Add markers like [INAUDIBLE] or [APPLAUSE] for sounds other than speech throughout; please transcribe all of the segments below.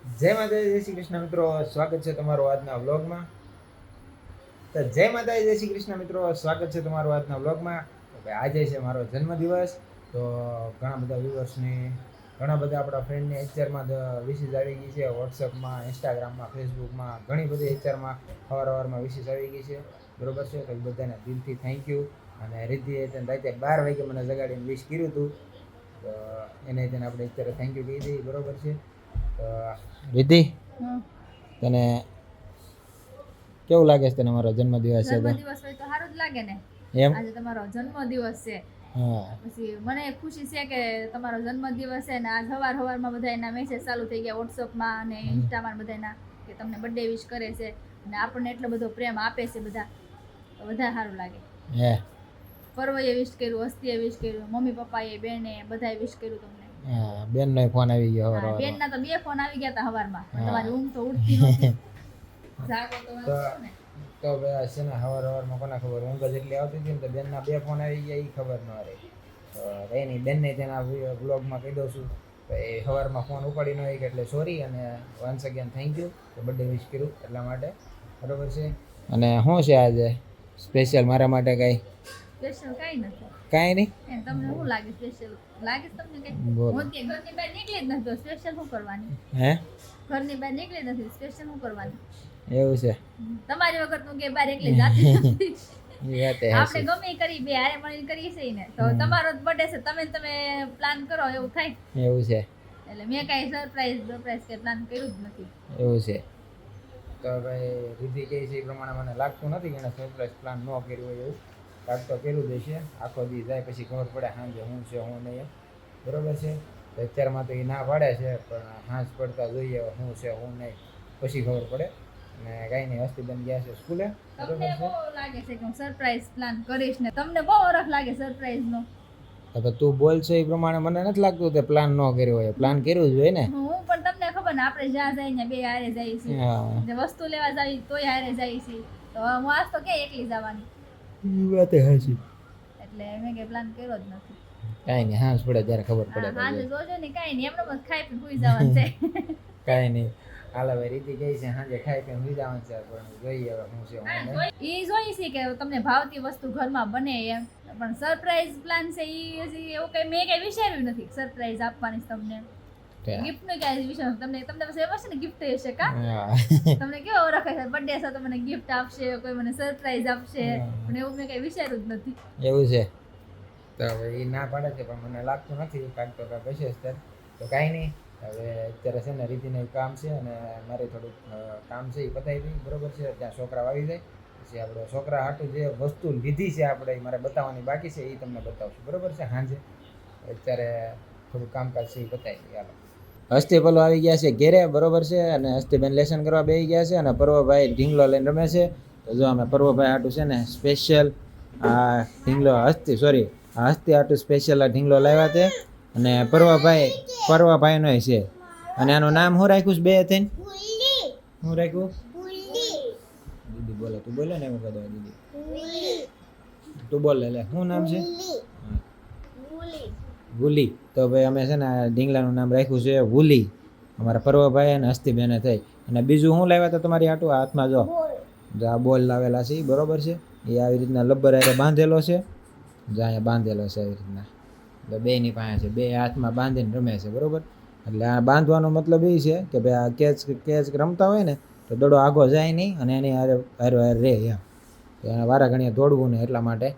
જય માતા જય શ્રી કૃષ્ણ મિત્રો. સ્વાગત છે તમારું આજના વ્લોગમાં. તો જય માતા જય શ્રી કૃષ્ણ મિત્રો. સ્વાગત છે તમારું આજના વ્લોગમાં. આજે છે મારો જન્મદિવસ. તો ઘણા બધા વ્યુઅર્સની, ઘણા બધા આપણા ફ્રેન્ડની એચઆરમાં વિશેષ આવી ગઈ છે. વોટ્સઅપમાં ઇન્સ્ટાગ્રામમાં ફેસબુકમાં ઘણી બધી એચઆરમાં અવાર અવારમાં વિશેષ આવી ગઈ છે. બરોબર છે? તો બધાને દિલથી થેન્ક યુ અને રિદ્ધિએ તેને રાતે બાર વાગે મને જગાડીને વિશ કર્યું હતું. તો એને તેને આપણે અત્યારે થેન્ક યુ કહી દઈએ. બરોબર છે? તો રિદ્ધિ તને કેવું લાગે છે તને મારો જન્મદિવસ છે તો? જન્મદિવસ હોય તો સારું જ લાગે ને. એમ? આજે તમારો જન્મદિવસ છે. પછી મને ખુશી છે કે તમારો જન્મદિવસ છે ને આજ હવાર હવારમાં બધા એના મેસેજ ચાલુ થઈ ગયા વોટ્સઅપમાં અને ઇન્સ્ટામાં બધાના કે તમને બર્થડે વિશ કરે છે. અને આપણને એટલો બધો પ્રેમ આપે છે બધા. તો વધારે સારું લાગે. હે. પર્વએ વિશ કર્યું હસ્તીએ વિશ કર્યું મમ્મી પપ્પાએ બેને બધાએ વિશ કર્યું તમને. હા બેનનો ફોન આવી ગયો હવાર બેનના તો બે ફોન આવી ગયા હતા સવારમાં તમારી ઊંઘ તો ઉડતી [LAUGHS] જાગો તો ને. ભાઈ છે ને હવાર હવારમાં કોને ખબર? ઊંઘ જ એટલી આવતી હતી ને તો બેનના બે ફોન આવી ગયા એ ખબર ન રહી. તો રહી નહીં બેનને તેના બ્લોગમાં કહી દઉં છું એ સવારમાં ફોન ઉપાડી ન હોય એટલે સોરી અને વન્સ અગેન થેન્ક યુ તો બર્થડે વિશ કર્યું એટલા માટે. બરોબર છે? અને શું છે આજે? સ્પેશિયલ મારા માટે કંઈ? સ્પેશિયલ કાંઈ નથી. કાંઈ નહીં? તમને શું લાગે સ્પેશિયલ? લાગે તમને બોલો. હું ઘરની બહાર નીકળી જ નથી તો સ્પેશિયલ શું કરવાની? હે? ઘરની બહાર નીકળી નથી સ્પેશિયલ શું કરવાની? એવું છે. તમારી વગર તું કે બહાર એકલી જાતી [LAUGHS] આપણે ગમે કરી બે હારે મળીને કરીએ છીએ ને તો તમારો બર્થડે છે તમે તમે પ્લાન કરો એવું થાય. એવું છે. એટલે મેં કાંઈ સરપ્રાઈઝ સરપ્રાઈઝ કે પ્લાન કર્યું જ નથી. એવું છે. તો ભાઈ રીધિ કહે છે એ પ્રમાણે મને લાગતું નથી કે એણે સરપ્રાઈઝ પ્લાન ન કર્યું હોય એવું. કાંઈક તો કર્યું જ આખો દી જાય પછી ખબર પડે સાંજે હું છે હું નહીં બરોબર છે? તો અત્યારમાં તો એ ના પાડે છે પણ સાંજ પડતા જોઈએ હું છે હું નહીં. પછી ખબર પડે. અને કાંઈ નહીં હસ્તી બની ગયા છે સ્કૂલે. તમને બહુ લાગે છે કે હું સરપ્રાઈઝ પ્લાન કરીશ ને? તમને બહુ ઓરખ લાગે સરપ્રાઈઝ નો. હવે તું બોલ છે એ પ્રમાણે મને નથી લાગતું કે પ્લાન ન કર્યો હોય. પ્લાન કર્યું જ હોય ને? હું પણ તમને ખબર ને આપણે જ્યાં જઈએ ને બે હારે જઈએ છીએ. જે વસ્તુ લેવા જાવી તોય હારે જાય છે તો હું આજ તો કે એકલી જવાની? એ વાત હાચી. એટલે મેં કઈ પ્લાન કર્યો જ નથી. કાઈ નહીં હાંસ પડે ત્યારે ખબર પડે હાંસ જોજો ને કાઈ નહીં એમનો બસ ખાઈ પી સુઈ જવાનું છે. [LAUGHS] કાઈ નહીં. હાલ હવે રીતિ કહી છે સાંજે ખાઈ પી સુઈ જવાનું છે પણ જોઈએ હવે છે હું નહીં. એ જોઈ છે કે તમને ભાવતી વસ્તુ ઘરમાં બને એમ. પણ સરપ્રાઈઝ પ્લાન છે એ હજી એવું કઈ મેં કઈ વિચાર્યું નથી સરપ્રાઈઝ આપવાની તમને. ગિફ્ટનું ક્યાં વિશે તમને તમને પાસે એમાં છે ને ગિફ્ટ હશે કા? તમને કેવો ઓળખે છે બર્થડે છે તો મને ગિફ્ટ આપશે કોઈ મને સરપ્રાઈઝ આપશે. પણ એવું મેં કઈ વિચાર્યું જ નથી. એવું છે. તો હવે એ ના પાડે છે પણ મને લાગતું નથી. કાંઈક તો કાંઈક હશે જ તો કાંઈ નહીં. હવે અત્યારે છે ને રીતિને કામ છે અને મારે થોડુંક કામ છે એ પતાવી દઈ. બરોબર છે? ત્યાં છોકરા વાવી જાય. પછી આપણે છોકરા હાટું જે વસ્તુ લીધી છે આપણે મારે બતાવવાની બાકી છે એ તમને બતાવશું. બરોબર છે? સાંજે અત્યારે થોડું કામકાજ છે એ બતાવી દઈએ. હસ્તી પલો આવી ગયા છે ઘેરે બરોબર છે અને હસ્તીબેન લેસન કરવા બેસી ગયા છે અને પર્વભાઈ ઢીંગલો લઈને રમે છે. તો જો અમે પર્વભાઈ આટું છે ને સ્પેશિયલ આ ઢીંગલો હસ્તી સોરી આ હસ્તી આટું સ્પેશિયલ આ ઢીંગલો લાવ્યા છે અને પર્વભાઈ પર્વભાઈનો છે. અને આનું નામ હું રાખ્યું છે બે થઈને? હું રાખ્યું? દીદી બોલે તું બોલે ને એવું કહેતો દીદી? તું બોલે લે શું નામ છે? વુલી તો ભાઈ અમે છે ને ઢીંગલાનું નામ રાખ્યું છે વુલી અમારા પર્વભાઈ અને હસ્તીબેને થઈ. અને બીજું શું લાવ્યા તો તમારી આટું હાથમાં જો. આ બોલ લાવેલા છે બરોબર છે? એ આવી રીતના લબ્બર હારે બાંધેલો છે. જો અહીંયા બાંધેલો છે આવી રીતના. તો બેની પાસે છે. બે હાથમાં બાંધીને રમે છે, બરોબર? એટલે આ બાંધવાનો મતલબ એ છે કે ભાઈ આ કેચ કેચ રમતા હોય ને, તો દડો આગો જાય નહીં અને એની હારે હારે હારે રહે એમ. વારા ઘણીએ દોડવું ને એટલા માટે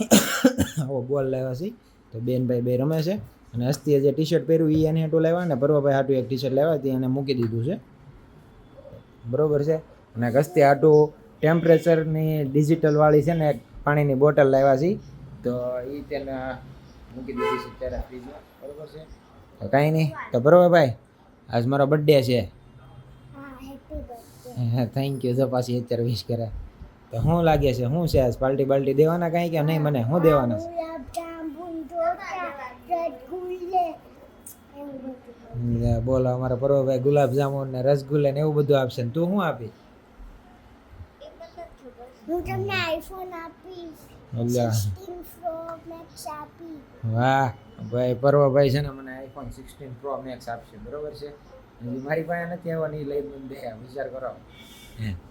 [COUGHS] આવો બોલ લાવ્યા છે. તો બેનભાઈ બે રમે છે. અને હસ્તીએ જે ટી શર્ટ પહેર્યું એ એની હાટું લાવ્યા ને પર્વભાઈ હાટું એક ટી શર્ટ લાવ્યા તે એને મૂકી દીધું છે. બરોબર છે? અને હસ્તી હાટું ટેમ્પરેચરની ડિજિટલ વાળી છે ને પાણીની બોટલ લાવ્યા છે. તો એ તેને મૂકી દીધી છે ત્યારે ફ્રીજમાં છે? તો કાંઈ નહીં. તો બરોબર ભાઈ આજ મારો બર્થડે છે. થેન્ક યુ જો પાછી અત્યારે વિશ કરે. તો શું લાગે છે શું છે આજ પાર્ટી બાલ્ટી દેવાના કાંઈ કે નહીં મને? શું દેવાના છે લે, બોલો અમારા પર્વભાઈ ગુલાબ જામુન ને રસગુલ્લા ને એવું બધું આપશે ને તું શું આપી? હું તમને આઈફોન આપીશ. વાહ ભાઈ પર્વભાઈ છે ને મને આઈફોન સિક્સટીન પ્રો મેક્સ આપશે બરોબર છે? હજી મારી પાસે નથી આવવાની લઈ મને દે વિચાર કરો.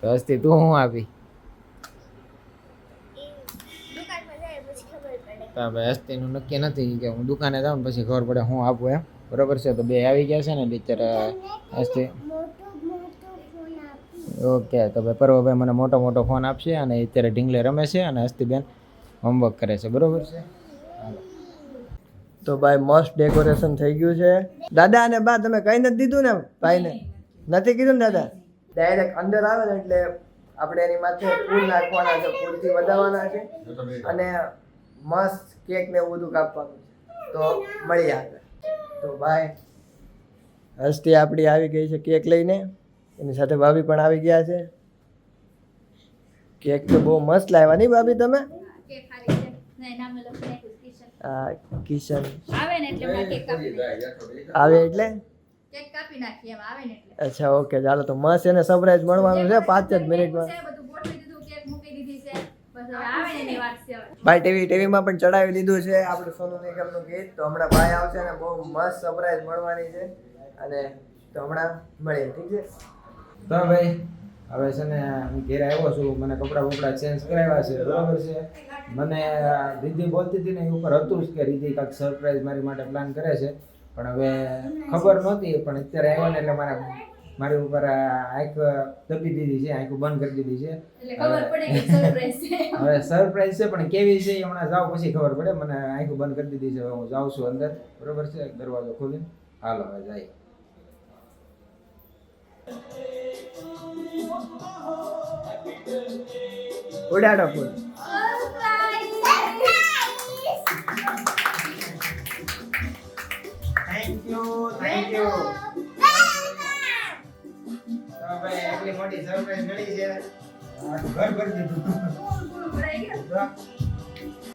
તો હસ્તી તું હું આપી? હવે હસ્તીનું નક્કી નથી કે હું દુકાને જાઉં ને પછી ખબર પડે હું આપું એમ. બરોબર છે, તો બે આવી ગયા છે ને આપી ઓકે, તો ભાઈ પર્વભાઈ મને મોટો મોટો ફોન આપશે અને અત્યારે ઢીંગલે રમે છે અને હસ્તીબેન હોમવર્ક કરે છે, બરોબર છે? તો ભાઈ મસ્ત ડેકોરેશન થઈ ગયું છે. દાદા અને બા, તમે કંઈ નથી દીધું ને? ભાઈને? નથી કીધું ને દાદા? ડાયરેક્ટ અંદર આવે ને એટલે આપણે એની માથે ફૂલ નાખવાના છે, ફૂલથી વધારવાના છે. અને મસ્ત કેક ને એવું બધું કાપવાનું છે. તો મળીએ આગળ. તો ભાઈ હસ્તી આપણી આવી ગઈ છે કેક લઈને. એની સાથે ભાભી પણ આવી ગયા છે. કેક તો બહુ મસ્ત લાવ્યા નહીં ભાભી તમે? કિશન. આવે એટલે અચ્છા ઓકે ચાલો તો મસ્ત એને સરપ્રાઈઝ મળવાનું છે. પાંચ જ મિનિટમાં ભાઈ ટીવી ટીવીમાં પણ ચડાવી લીધું છે આપણે સોનુ નિગમનું ગીત. તો હમણાં ભાઈ આવશે ને બહુ મસ્ત સરપ્રાઈઝ મળવાની છે. અને તો હમણાં મળીએ ઠીક છે? તો ભાઈ હવે છે ને હું ઘેર આવ્યો છું મને કપડાં બપડા ચેન્જ કરાવ્યા છે બરાબર છે? મને દીદી બોલતી હતી ને એ ઉપર હતું જ કે દીદી કાંઈક સરપ્રાઈઝ મારી માટે પ્લાન કરે છે. પણ હવે ખબર નહોતી પણ અત્યારે આવ્યો ને એટલે મારા મારી ઉપર આંખ દબી દીધી છે આંખ બંધ કરી દીધી છે. હવે સરપ્રાઈઝ છે. પણ કેવી છે હમણાં જાવ પછી ખબર પડે. મને આંખ બંધ કરી દીધી છે હું જાઉં છું અંદર. બરોબર છે? દરવાજો ખોલીને. હાલો હવે જાય. ઉડાડો ફૂલ આખું ઘર ભરી દીધું. ભરાઈ ગયું?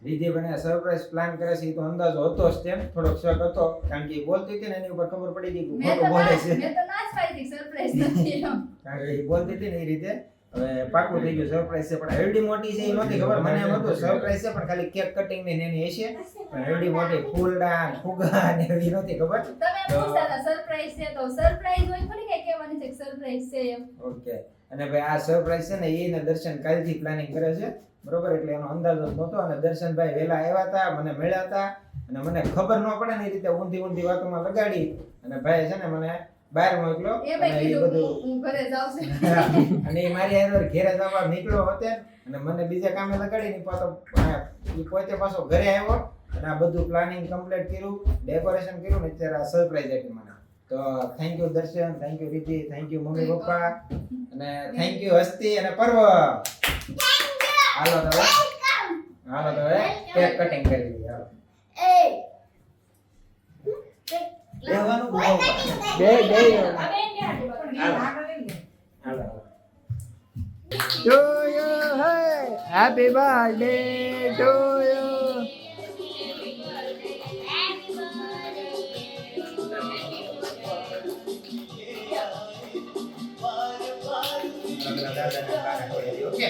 રીધે બને સરપ્રાઈઝ પ્લાન કરે છે એ તો અંદાજો હતો જ તેમ. થોડોક શક હતો કારણ કે એ બોલતી હતી ને એની ઉપર ખબર પડી ગઈ કે ખોટું બોલે છે. મેં તો ના જ પાડી સરપ્રાઈઝ નથી કારણ કે એ બોલતી હતી ને એ રીતે. હવે પાકું થઈ ગયું સરપ્રાઈઝ છે પણ એવડી મોટી છે એ નહોતી ખબર. મને એમ હતું સરપ્રાઈઝ છે પણ ખાલી કેક કટિંગ ને એની હશે. પણ હેવડી મોટી ફૂલડા ને ફુગ્ગા ને એવી નહોતી ખબર. તમે પૂછતા હતા સરપ્રાઈઝ છે તો સરપ્રાઈઝ હોય થોડી કઈ કહેવાની છે સરપ્રાઈઝ છે એમ. ઓકે અને ભાઈ આ સરપ્રાઈઝ છે ને એને દર્શન કાલથી પ્લાનિંગ કરે છે. બરોબર? એટલે એનો અંદાજો નહોતો. અને દર્શનભાઈ વહેલા આવ્યા હતા મને મળ્યા હતા અને મને ખબર ન પડે ને એ રીતે ઊંધી ઊંધી વાતોમાં લગાડી. અને ભાઈ છે ને મને બહાર મોકલો અને એ બધું [LAUGHS] અને એ મારી હારે ઘેરે જવા નીકળ્યો હતો. અને મને બીજા કામે લગાડીને પાછો એ પોતે પાછો ઘરે આવ્યો. અને આ બધું પ્લાનિંગ કમ્પ્લીટ કર્યું ડેકોરેશન કર્યું ને અત્યારે આ સરપ્રાઈઝ આપી મને તો thank you Darshan thank you Riti thank you mummy papa અને થેન્ક યુ હસ્તી અને પર્વ. હાલો તો હાલો તો કેક કટિંગ કરી દઈએ હાલો. લેવાનું બહુ. બે બે. હાલો. હાલો. To you hey happy birthday to you okay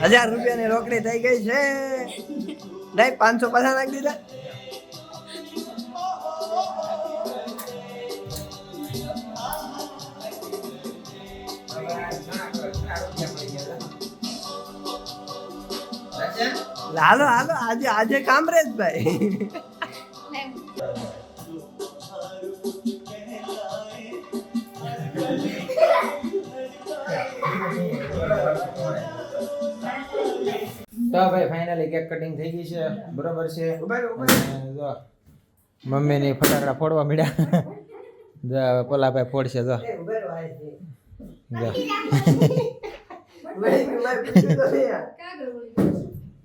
હજાર રૂપિયાની રોકડી થઈ ગઈ છે. નહીં, પાંચસો પાછા નાખી દીધા. હાલો હાલો, આજે આજે કામ રે ભાઈ. ભાઈ ફાઇનલી કેક કટિંગ થઈ ગઈ છે. બરોબર છે. જો મમ્મીની ફટાકડા ફોડવા મળ્યા. જો હવે પેલા ભાઈ ફોડશે જો.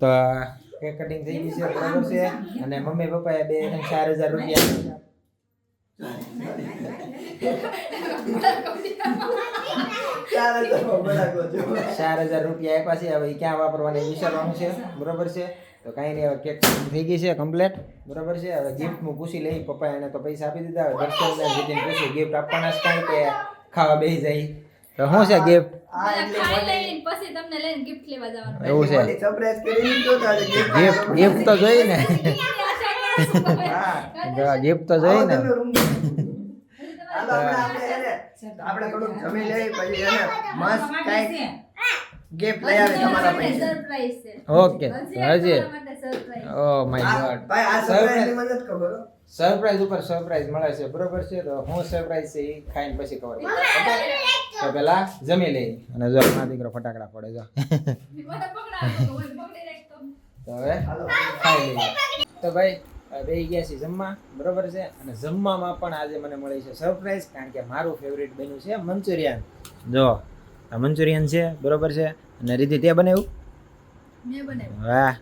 તો કેક કટિંગ થઈ ગઈ છે બરોબર છે. અને મમ્મી પપ્પાએ બે ચાર હજાર રૂપિયા ચાર હજાર રૂપિયા આપ્યા છે. હવે ક્યાં વાપરવાની વિચારવાનું છે. બરોબર છે? તો કાંઈ નહીં હવે કેક થઈ ગઈ છે કમ્પ્લેટ બરોબર છે? હવે ગિફ્ટ હું પૂછી લઈ. પપ્પા એને તો પૈસા આપી દીધા. હવે દર્શન જીતીને પૂછી ગિફ્ટ આપવાના છે કાંઈ કે ખાવા બેસી જાય. તો શું છે ગિફ્ટ આ એટલે ખાઈ મને- લઈને પછી તમને લઈને ગિફ્ટ લેવા જવાનું. એવું છે. ગિફ્ટ ગિફ્ટ તો જોઈ ને. [LAUGHS] ગિફ્ટ તો જોઈ ને. આપણે થોડુંક જમી લઈ પછી એને મસ્ત કાંઈક gift લઈ આવે તમારા પૈસા. ઓકે હજી. ઓ માય ગોડ ભાઈ આ surprise મને ખબર સરપ્રાઈઝ ઉપર સરપ્રાઈઝ મળે છે બરોબર છે? તો હું સરપ્રાઈઝ છે એ ખાઈને પછી ખબર પડે. તો પેલા જમી લઈ અને જો દીકરો ફટાકડા પડે જો. [LAUGHS] તો હવે ખાઈ લઈએ. તો ભાઈ બે ગયા છે જમવા બરોબર છે? અને જમવામાં પણ આજે મને મળી છે સરપ્રાઈઝ કારણ કે મારું ફેવરિટ બન્યું છે મંચુરિયન. જો આ મંચુરિયન છે બરોબર છે? અને રીતિ તે બનાવ્યું? મેં બનાવ્યું. વાહ.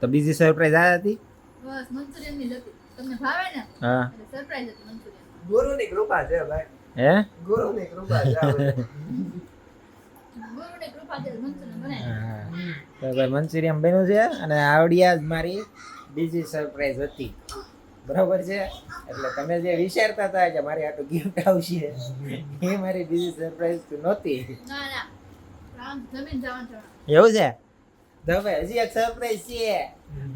તો બીજી સરપ્રાઈઝ આ હતી? બસ મંચુરિયનની હતી. તમને ભાવે ને? હા. સરપ્રાઈઝ હતી મંચુરિયન. ગુરુની કૃપા છે ભાઈ. હે? ગુરુની કૃપા છે. ગુરુની કૃપા છે મંચુરિયન બનાવ્યું હા. તો ભાઈ મંચુરિયન બન્યું છે અને આવડિયા જ મારી બીજી સરપ્રાઈઝ હતી. બરાબર છે? એટલે તમે જે વિચારતા હતા કે મારી આટલું ગિફ્ટ આવશે એ મારી બીજી સરપ્રાઈઝ નહોતી. ના ના. આમ જમીન જવાનું જવાનું એવું છે? તો ભાઈ હજી એક સરપ્રાઈઝ છે.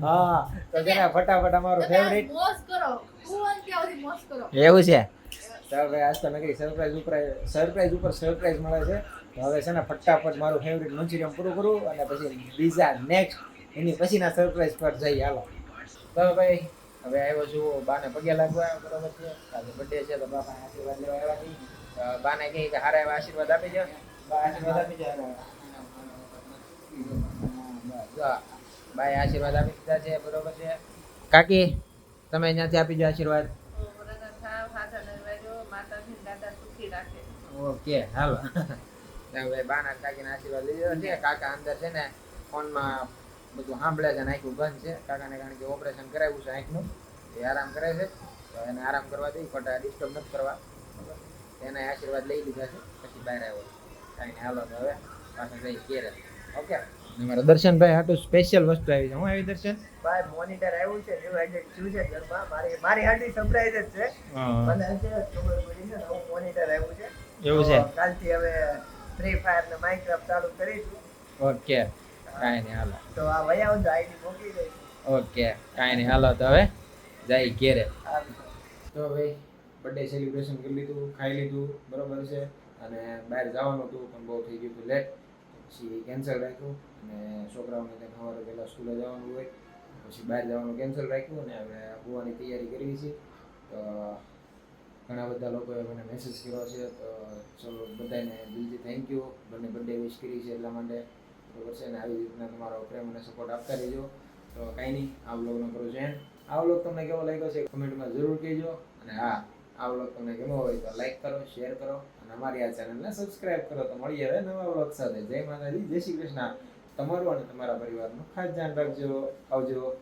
હા તો જરા ફટાફટ અમારું ફેવરિટ મોસ કરો. કુવન ત્યાં સુધી મોસ કરો? એવું છે? તો હવે આજ તો નકરી સરપ્રાઈઝ ઉપર સરપ્રાઈઝ ઉપર સરપ્રાઈઝ મળે છે. તો હવે છે ને ફટાફટ મારું ફેવરિટ મંચુરિયમ પૂરું કરું અને પછી બીજા નેક્સ્ટ એની પછીના સરપ્રાઈઝ પર જઈ હાલો. તો ભાઈ હવે આવ્યો છું બાને પગે લાગવા બરોબર છે આજે બર્થડે છે તો બાપા આશીર્વાદ લેવા આવ્યા છીએ તો બાને કહે કે હારા એવા આશીર્વાદ આપી દો બા આશીર્વાદ આપી દો અને બસ જો બાએ આશીર્વાદ આપી દીધા છે બરોબર છે કાકી તમે અહીંયાથી આપી દો આશીર્વાદ ઓકે હાલો હવે બાના કાકીના આશીર્વાદ લઈ લીધા છે કાકા અંદર છે ને ફોનમાં બધું સાંભળે છે અને બંધ છે. કાકાને કારણ કે ઓપરેશન કરાવ્યું છે આંખનું. એ આરામ કરે છે. તો એને આરામ કરવા દઈ ખોટા ડિસ્ટર્બ નથી કરવા? એના આશીર્વાદ લઈ લીધા છે. પછી બહાર આવ્યો. કાંઈ હાલો તો હવે પાછા જઈ ઘેરે. ઓકે? અમારા દર્શનભાઈ હાટું સ્પેશિયલ વસ્તુ આવી છે. હું આવી દર્શન? ભાઈ મોનિટર આવ્યું છે ન્યુ એડિટ થયું છે ઘરમાં. મારી મારી હાર્ડી સરપ્રાઈઝ જ છે. મને ખબર પડી છે નવું મોનિટર આવ્યું છે. એવું છે? કાલથી હવે ફ્રી ફાયર ને માઇનક્રાફ્ટ ચાલુ કરીશું. ઓકે. કાંઈ નહીં હાલો. તો આ વયા હું આઈડી મોકલી દઈશું ઓકે કાંઈ નહીં હાલો તો હવે જાય ઘેરે. તો ભાઈ બર્થડે સેલિબ્રેશન કરી લીધું ખાઈ લીધું બરોબર છે. અને બહાર જવાનું હતું પણ બહુ થઈ ગયું હતું લેટ પછી કેન્સલ રાખ્યું. અને છોકરાઓને ત્યાં સવારે પહેલાં સ્કૂલે જવાનું હોય. પછી બહાર જવાનું કેન્સલ રાખ્યું અને હવે આવવાની તૈયારી કરવી છે. તો ઘણા બધા લોકોએ મને મેસેજ કર્યો છે. તો ચલો બધાને દિલથી થેન્ક યુ બંને બર્થડે વિશ કરી છે એટલા માટે. બરોબર છે? ને આવી રીતના તમારો પ્રેમ અને સપોર્ટ આપતા રહેજો. તો કાંઈ નહીં, આ બ્લોગનો કરો છે આ બ્લોગ તમને કેવો લાગ્યો છે કમેન્ટમાં જરૂર કહેજો. અને હા, આ બ્લોગ તમને ગમ્યો હોય તો લાઈક કરો શેર કરો. અને અમારી આ ચેનલને સબસ્ક્રાઈબ કરો. તો મળીએ હવે નવા બ્લોગ સાથે. જય માતાજી, જય શ્રી કૃષ્ણ. તમારું અને તમારા પરિવારનું ખાસ ધ્યાન રાખજો, આવજો.